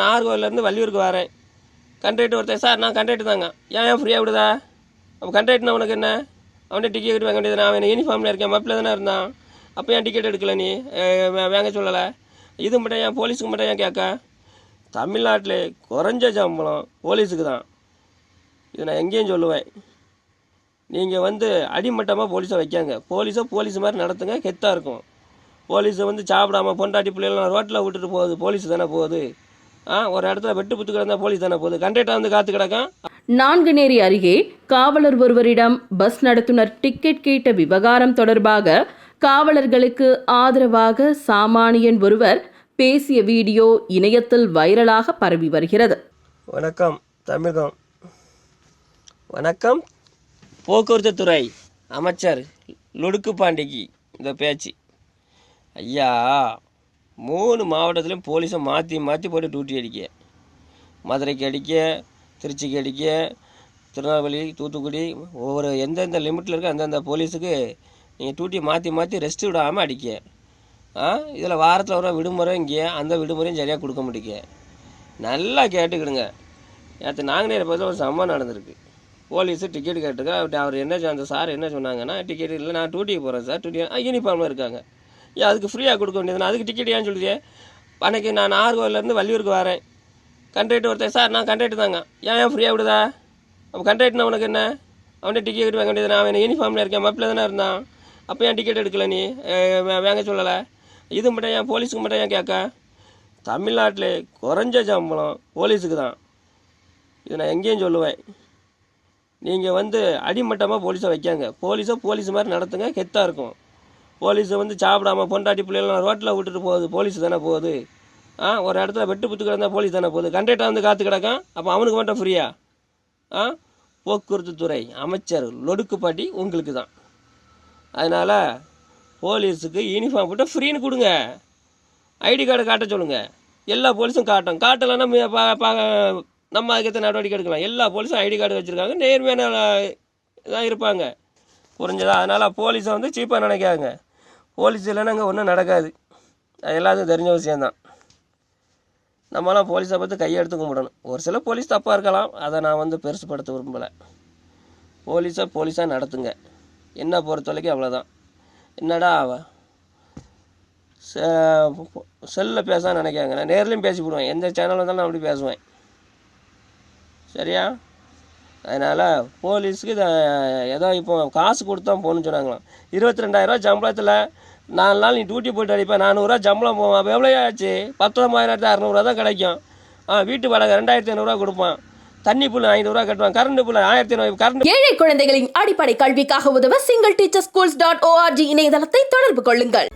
நாகர்கோவிலேருந்து வள்ளியூருக்கு வரேன். கண்ட்ரேட்டு ஒருத்தன் சார் நான் கண்ட்ரேட்டு தாங்க. ஏன் ஏன் ஃப்ரீயாக விடுதா? அப்போ கண்ட்ரேட்னா உனக்கு என்ன? அவன்கிட்ட டிக்கெட் வாங்க வேண்டியது நான் அவன் யூனிஃபார்மில் இருக்கேன் மப்பில் தானே இருந்தான். அப்போ ஏன் டிக்கெட் எடுக்கல நீ? வேங்க வாங்க சொல்லலை. இது மட்டும் ஏன் போலீஸுக்கு மட்டும் ஏன் கேட்க? தமிழ்நாட்டில் குறைஞ்ச சம்பளம் போலீஸுக்கு தான். இது நான் எங்கேயும் சொல்லுவேன். நீங்கள் வந்து அடிமட்டமாக போலீஸை வைக்காங்க. போலீஸை போலீஸ் மாதிரி நடத்துங்க கெத்தாக இருக்கும். போலீஸை வந்து சாப்பிடாம பொண்டாட்டி பிள்ளைலாம் ரோட்டில் விட்டுட்டு போகுது போலீஸ் தானே போகுது. ஆ ஒரு இடத்துல வெட்டு புத்து கிடந்தா போலீஸ் தானே போகுது. கண்டக்டர் வந்து காத்து கிடக்கான்? நான்குநேரி அருகே காவலர் ஒருவரிடம் பஸ் நடத்துனர் டிக்கெட் கேட்ட விவகாரம் தொடர்பாக காவலர்களுக்கு ஆதரவாக சாமானியன் ஒருவர் பேசிய வீடியோ இணையத்தில் வைரலாக பரவி வருகிறது. வணக்கம் தமிழகம். வணக்கம். போக்குவரத்து துறை அமைச்சர் லுடுக்கு பாண்டிக்கு இந்த பேச்சு. ஐயா மூணு மாவட்டத்துலேயும் போலீஸை மாற்றி மாற்றி போட்டு டியூட்டி அடிக்க. மதுரைக்கு அடிக்க திருச்சிக்கு அடிக்க திருநெல்வேலி தூத்துக்குடி ஒவ்வொரு எந்தெந்த லிமிட்டில் இருக்க அந்தந்த போலீஸுக்கு நீங்கள் டியூட்டி மாற்றி மாற்றி ரெஸ்ட் விடாமல் அடிக்க. ஆ? இதில் வாரத்தில் வர விடுமுறை இங்கே அந்த விடுமுறையும் சரியாக கொடுக்க முடியுங்க நல்லா கேட்டுக்கிடுங்க. நேற்று நாங்குநேரி பக்கத்தில் ஒரு சம்பவம் நடந்திருக்கு. போலீஸு டிக்கெட் கேட்டுக்க அவர் என்ன அந்த சார் என்ன சொன்னாங்கன்னா டிக்கெட் இல்லை நான் டியூட்டிக்கு போகிறேன் சார். டியூட்டி யூனிஃபார்மில் இருக்காங்க. அதுக்கு ஃப்ரீயாக கொடுக்க வேண்டியது அதுக்கு டிக்கெட் ஏன் சொல்லுதே அன்றைக்கி நான் நாகர்கோவிலேருந்து வள்ளியூருக்கு வரேன். கண்ட்ராக்டர் ஒருத்தன் சார் நான் கண்ட்ராக்டர் தாங்க. ஏன் ஏன் ஃப்ரீயாக விடுதா? அப்போ கண்ட்ரேட்னா உனக்கு என்ன? அவன்கிட்ட டிக்கெட் வாங்க வேண்டியது நான் அவன் யூனிஃபார்மில் இருக்கேன். மப்பில் தானே இருந்தான். அப்போ ஏன் டிக்கெட் எடுக்கல நீ? வேங்க வாங்க சொல்லலை. இது மட்டும் ஏன் போலீஸுக்கு மட்டும் ஏன் கேட்க? தமிழ்நாட்டில் குறைஞ்ச சம்பளம் போலீஸுக்கு தான். இது நான் எங்கேயும் சொல்லுவேன். நீங்கள் வந்து அடிமட்டமாக போலீஸை வைக்காங்க. போலீஸை போலீஸ் மாதிரி நடத்துங்க. கெத்தாக இருக்கும். போலீஸை வந்து சாப்பிடாம பொண்டாட்டி பிள்ளைலாம் ரோட்டில் விட்டுட்டு போகுது போலீஸ் தானே போகுது. ஆ ஒரு இடத்துல வெட்டு புத்து கிடந்தா போலீஸ் தானே போகுது. கண்டக்டர் வந்து காத்து கிடக்கான் அப்போ அவனுக்கு மட்டும் ஃப்ரீயா ஆ போக்குவரத்து துறை அமைச்சர் லொடுக்குப்பாட்டி உங்களுக்கு தான். அதனால் போலீஸுக்கு யூனிஃபார்ம் போட்டு ஃப்ரீன்னு கொடுங்க. ஐடி கார்டு காட்ட சொல்லுங்கள் எல்லா போலீஸும் காட்டும். காட்டலைன்னா நம்ம அதுக்கேற்ற நடவடிக்கை எடுக்கலாம். எல்லா போலீஸும் ஐடி கார்டு வச்சுருக்காங்க. நேர்மையான இதாக இருப்பாங்க. புரிஞ்சதா? அதனால் போலீஸை வந்து சீப்பாக நினைக்காங்க போலீஸ் இல்லைன்னா அங்கே ஒன்றும் நடக்காது. அது எல்லாத்துக்கும் தெரிஞ்ச விஷயந்தான் நம்மளாம் போலீஸை பார்த்து கையெடுத்து கும்பிடணும். ஒரு சில போலீஸ் தப்பாக இருக்கலாம். அதை நான் வந்து பெருசுப்படுத்த விரும்பலை. போலீஸாக போலீஸாக நடத்துங்க. என்ன பொறுத்த வரைக்கும் அவ்வளோதான் என்னடா செல்லில் பேச நினைக்காங்க. நான் நேர்லேயும் பேசி விடுவேன் எந்த சேனல் வந்தாலும் நான் அப்படி பேசுவேன். சரியா? அதனால் போலீஸுக்கு இதை ஏதோ இப்போ காசு கொடுத்து தான் போகணும்னு சொன்னாங்களாம். இருபத்தி ரெண்டாயிரரூவா சம்பளத்தில் நாலு நாள் நீ டியூட்டி போயிட்டு அடிப்பேன் நானூறுரூவா சம்பளம் போவோம் அப்போ எவ்வளோ ஆச்சு? பத்தொம்பதாயிரத்து அறநூறுவா தான் கிடைக்கும். ஆ வீட்டு வாடகை ரெண்டாயிரத்தி ஐநூறுரூவா கொடுப்பான். தண்ணி புல் ஐநூறுரூவா கட்டுவான். கரண்ட் புள்ள ஆயிரத்தி ஐநூறு கரண்ட் ஏழை குழந்தைகளின் அடிப்படை கல்விக்காக உதவ single teacher schools dot org இணையதளத்தை தொடர்பு கொள்ளுங்கள்.